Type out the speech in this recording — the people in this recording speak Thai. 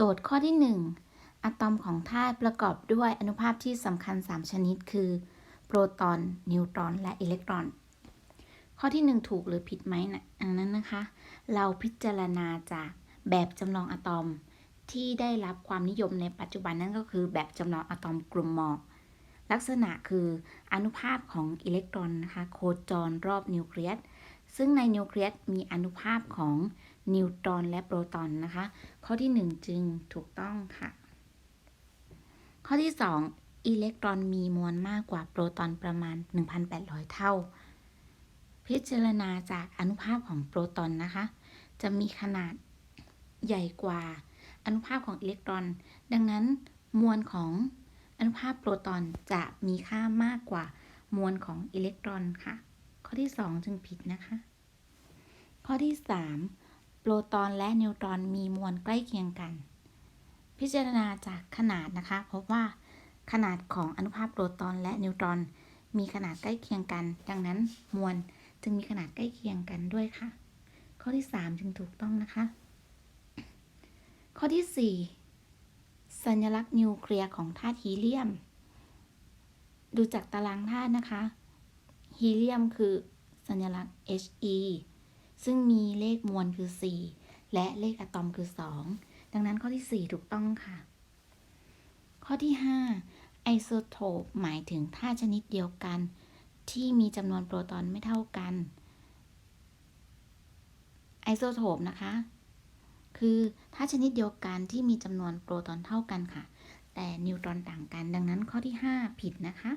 โจทย์ข้อที่ 1 อะตอมของธาตุประกอบด้วยอนุภาคที่สำคัญ 3 ชนิด คือ โปรตอน นิวตรอน และอิเล็กตรอน ข้อที่ 1 ถูกหรือผิดไหมนะอันนั้นนะคะ เราพิจารณาจากแบบจำลองอะตอมที่ได้รับความนิยมในปัจจุบันนั่นก็คือ แบบจำลองอะตอมกลุ่มหมอกลักษณะคืออนุภาคของอิเล็กตรอนนะคะ โคจรรอบนิวเคลียส ซึ่งในนิวเคลียสมีอนุภาคของนิวตรอนและโปรตอนนะคะ ข้อที่ 1 จึงถูกต้องค่ะ ข้อที่ 2 อิเล็กตรอนมีมวลมากกว่าโปรตอนประมาณ 1,800 เท่า พิจารณาจากอนุภาคของโปรตอนนะคะ จะมีขนาดใหญ่กว่าอนุภาคของอิเล็กตรอน ดังนั้นมวลของอนุภาคโปรตอนจะมีค่ามากกว่า มวลของอิเล็กตรอนค่ะ ข้อที่ 2 จึงผิดนะคะ ข้อที่ 3 โปรตอนและนิวตรอนมีมวลใกล้เคียงกัน พิจารณาจากขนาดนะคะ พบว่าขนาดของอนุภาคโปรตอนและนิวตรอน มีขนาดใกล้เคียงกัน ดังนั้นมวลจึงมีขนาดใกล้เคียงกันด้วยค่ะ ข้อที่ 3 จึงถูกต้องนะคะ ข้อที่ 4 สัญลักษณ์นิวเคลียร์ของธาตุฮีเลียม ดูจากตารางธาตุนะคะ ฮีเลียมคือสัญลักษณ์ He ซึ่งมีเลขมวลคือ 4 และเลขอะตอมคือ 2 ดังนั้นข้อที่ 4 ถูกต้องค่ะ ข้อที่ 5 ไอโซโทปหมายถึงธาตุชนิดเดียวกัน ที่มีจำนวนโปรตอนไม่เท่ากัน ไอโซโทปนะคะ คือธาตุชนิดเดียวกันที่มีจำนวนโปรตอนเท่ากันค่ะ แต่นิวตรอนต่างกัน ดังนั้นข้อที่ 5 ผิดนะคะ